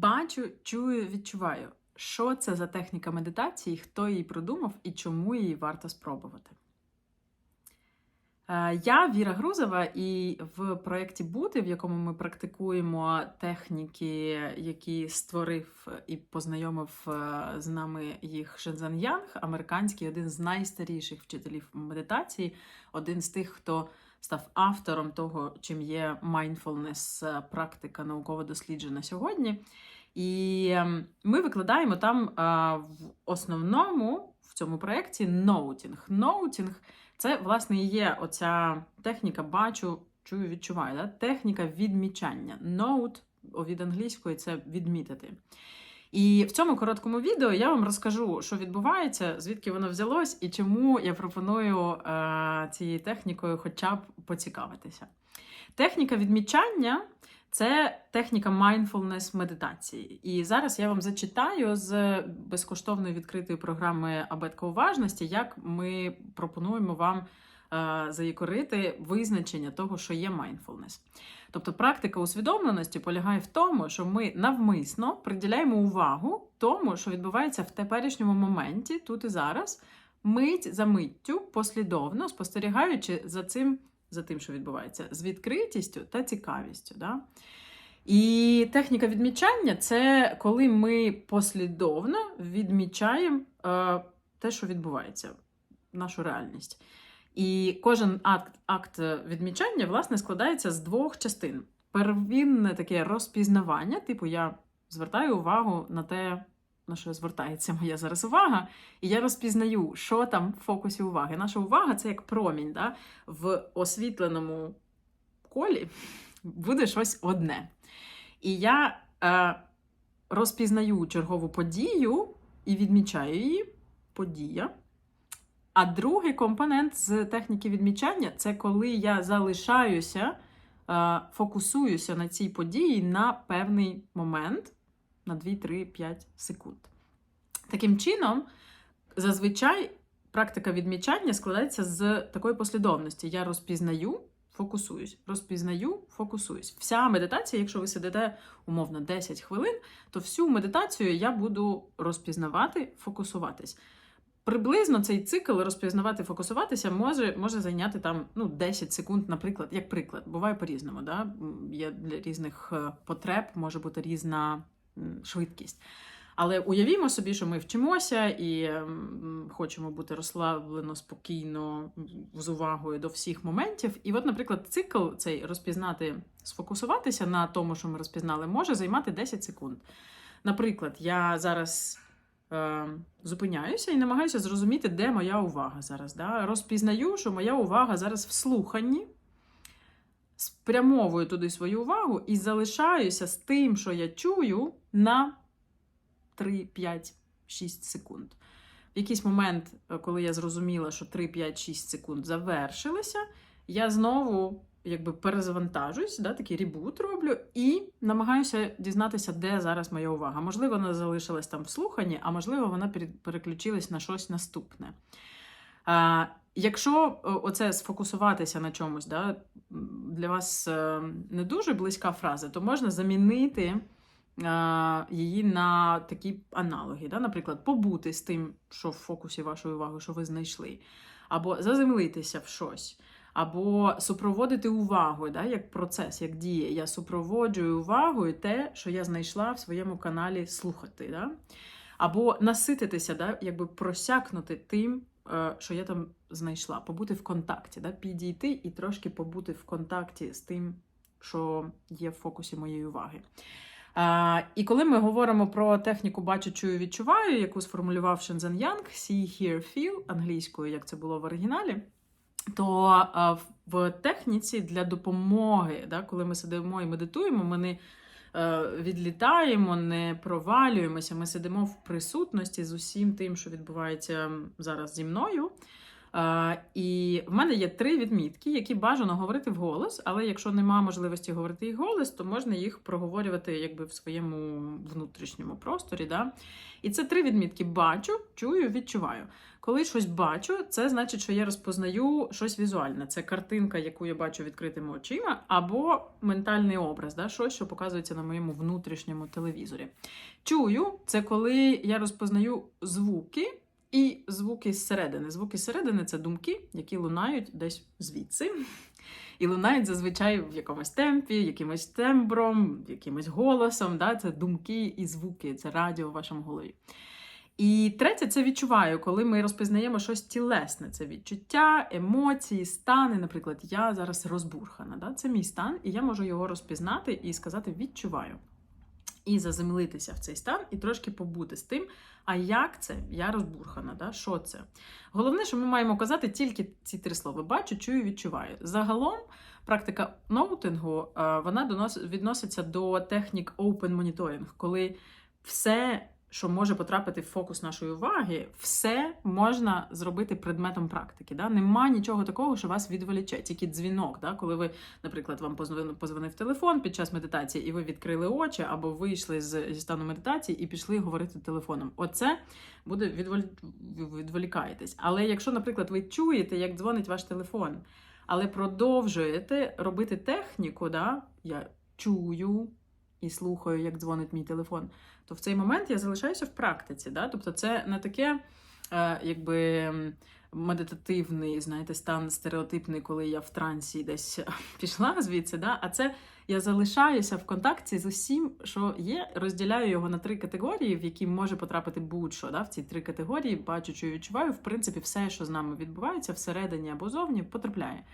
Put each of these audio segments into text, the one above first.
Бачу, чую, відчуваю, що це за техніка медитації, хто її придумав і чому її варто спробувати. Е, Я Віра Грузова, і в проєкті Бути, в якому ми практикуємо техніки, які створив і познайомив е, з нами їх Шензен Янг, американський, один з найстаріших вчителів медитації, один з тих, хто став автором того, чим є mindfulness, е, практика науково досліджена сьогодні. І ем, ми викладаємо там е, в основному в цьому проєкті ноутінг. Ноутінг це, власне, є оця техніка бачу, чую, відчуваю. Да? Техніка відмічання. Note від англійської це відмітити. І в цьому короткому відео я вам розкажу, що відбувається, звідки воно взялось і чому я пропоную е, цією технікою хоча б поцікавитися. Техніка відмічання це техніка mindfulness медитації. І зараз я вам зачитаю з безкоштовної відкритої програми Абетка уважності, як ми пропонуємо вам е, заякорити визначення того, що є mindfulness. Тобто практика усвідомленості полягає в тому, що ми навмисно приділяємо увагу тому, що відбувається в теперішньому моменті, тут і зараз, мить за миттю, послідовно спостерігаючи за цим, за тим, що відбувається, з відкритістю та цікавістю. Да? І техніка відмічання це коли ми послідовно відмічаємо е, те, що відбувається, нашу реальність. І кожен акт, акт відмічання власне складається з двох частин. Первинне таке розпізнавання, типу, я звертаю увагу на те, на що звертається моя зараз увага, і я розпізнаю, що там в фокусі уваги. Наша увага це як промінь да? в освітленому колі буде щось одне. І я е, розпізнаю чергову подію і відмічаю її подія. А другий компонент з техніки відмічання це коли я залишаюся, е, фокусуюся на цій події на певний момент, на 2, 3, 5 секунд. Таким чином, зазвичай практика відмічання складається з такої послідовності: я розпізнаю, фокусуюсь, розпізнаю, фокусуюсь. Вся медитація, якщо ви сидите умовно 10 хвилин, то всю медитацію я буду розпізнавати, фокусуватись. Приблизно цей цикл розпізнавати, фокусуватися може може зайняти там ну, 10 секунд, наприклад, як приклад. Буває по-різному. Да? Є для різних е, потреб, може бути різна швидкість. Але уявімо собі, що ми вчимося і хочемо бути розслаблено, спокійно, з увагою до всіх моментів. І, от, наприклад, цикл цей розпізнати, сфокусуватися на тому, що ми розпізнали, може займати 10 секунд. Наприклад, я зараз зупиняюся і намагаюся зрозуміти, де моя увага зараз. Да? Розпізнаю, що моя увага зараз в слуханні. Спрямовую туди свою увагу і залишаюся з тим, що я чую, на 3, 5, 6 секунд. В якийсь момент, е, коли я зрозуміла, що 3, 5, 6 секунд завершилися, я знову якби перезавантажуюсь, да, такий ребут роблю, і намагаюся дізнатися, де зараз моя увага. Можливо, вона залишилась там в слуханні, а можливо, вона переключилась на щось наступне. А, Якщо оце сфокусуватися на чомусь, да, для вас е, не дуже близька фраза, то можна замінити її на такі аналоги. Да? Наприклад, побути з тим, що в фокусі вашої уваги, що ви знайшли, або заземлитися в щось, або супроводити увагу, да? як процес, як діє. Я супроводжую увагою те, що я знайшла в своєму каналі слухати. Да? Або насититися, да? якби просякнути тим, е, що я там знайшла, побути в контакті, да? підійти і трошки побути в контакті з тим, що є в фокусі моєї уваги. А, І коли ми говоримо про техніку бачу, чую, відчуваю, яку сформулював Шензен Янг, see, hear, feel, англійською, як це було в оригіналі, то а, в техніці для допомоги, да, коли ми сидимо і медитуємо, ми не е, відлітаємо, не провалюємося, ми сидимо в присутності з усім тим, що відбувається зараз зі мною. І в мене є три відмітки, які бажано говорити вголос, але якщо нема можливості говорити їх голос, то можна їх проговорювати якби в своєму внутрішньому просторі. Да? І це три відмітки: бачу, чую, відчуваю. Коли щось бачу, це значить, що я розпознаю щось візуальне. Це картинка, яку я бачу відкритими очима, або ментальний образ, да? щось, що показується на моєму внутрішньому телевізорі. Чую, це коли я розпознаю звуки. І звуки зсередини. Звуки зсередини це думки, які лунають десь звідси. І лунають зазвичай в якомусь темпі, якимось тембром, якимось голосом. Да? Це думки і звуки, це радіо в вашому голові. І третє, це відчуваю, коли ми розпізнаємо щось тілесне. Це відчуття, емоції, стани. Наприклад, я зараз розбурхана. Да? Це мій стан, і я можу його розпізнати і сказати відчуваю. І заземлитися в цей стан, і трошки побути з тим, а як це? Я розбурхана, да? що це? Головне, що ми маємо казати тільки ці три слова: бачу, чую, відчуваю. Загалом, практика ноутингу е, вона відноситься до технік open monitoring, коли все, що може потрапити в фокус нашої уваги, все можна зробити предметом практики. Да? Нема нічого такого, що вас відволіче, тільки дзвінок. Да? Коли ви, наприклад, вам позвонив, телефон під час медитації, і ви відкрили очі, або вийшли з, зі стану медитації і пішли говорити телефоном. Оце буде відволі... відволікаєтесь. Але якщо, наприклад, ви чуєте, як дзвонить ваш телефон, але продовжуєте робити техніку, да? я чую і слухаю, як дзвонить мій телефон, то в цей момент я залишаюся в практиці. Да? Тобто це не таке, е, якби. Медитативний, знаєте, стан стереотипний, коли я в трансі десь пішла звідси, да? а це я залишаюся в контакті з усім, що є, розділяю його на три категорії, в які може потрапити будь-що. Да? В ці три категорії бачу, що відчуваю. В принципі, все, що з нами відбувається всередині або зовні, потрапляє.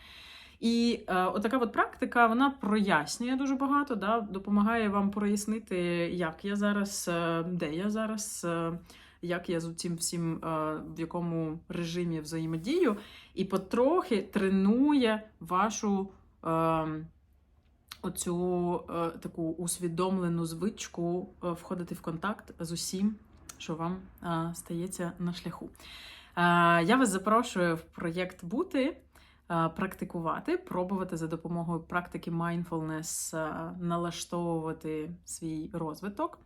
І е, отака от практика вона прояснює дуже багато, да? допомагає вам прояснити, як я зараз, е, де я зараз, е, як я з цим всім е, в якому режимі взаємодію, і потрохи тренує вашу. Е, Оцю е, таку усвідомлену звичку е, входити в контакт з усім, що вам е, стається на шляху. Е, я вас запрошую в проєкт бути, практикувати, пробувати за допомогою практики mindfulness е, налаштовувати свій розвиток,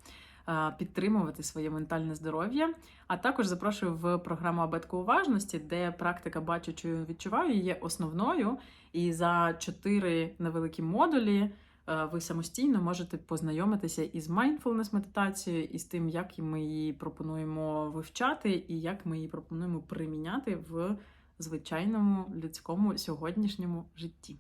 е, підтримувати своє ментальне здоров'я. А також запрошую в програму абетку уважності, де практика бачу, чую, відчуваю є основною. І за чотири невеликі модулі е, ви самостійно можете познайомитися із mindfulness медитацією, і з тим, як ми її пропонуємо вивчати, і як ми її пропонуємо приміняти в звичайному людському сьогоднішньому житті.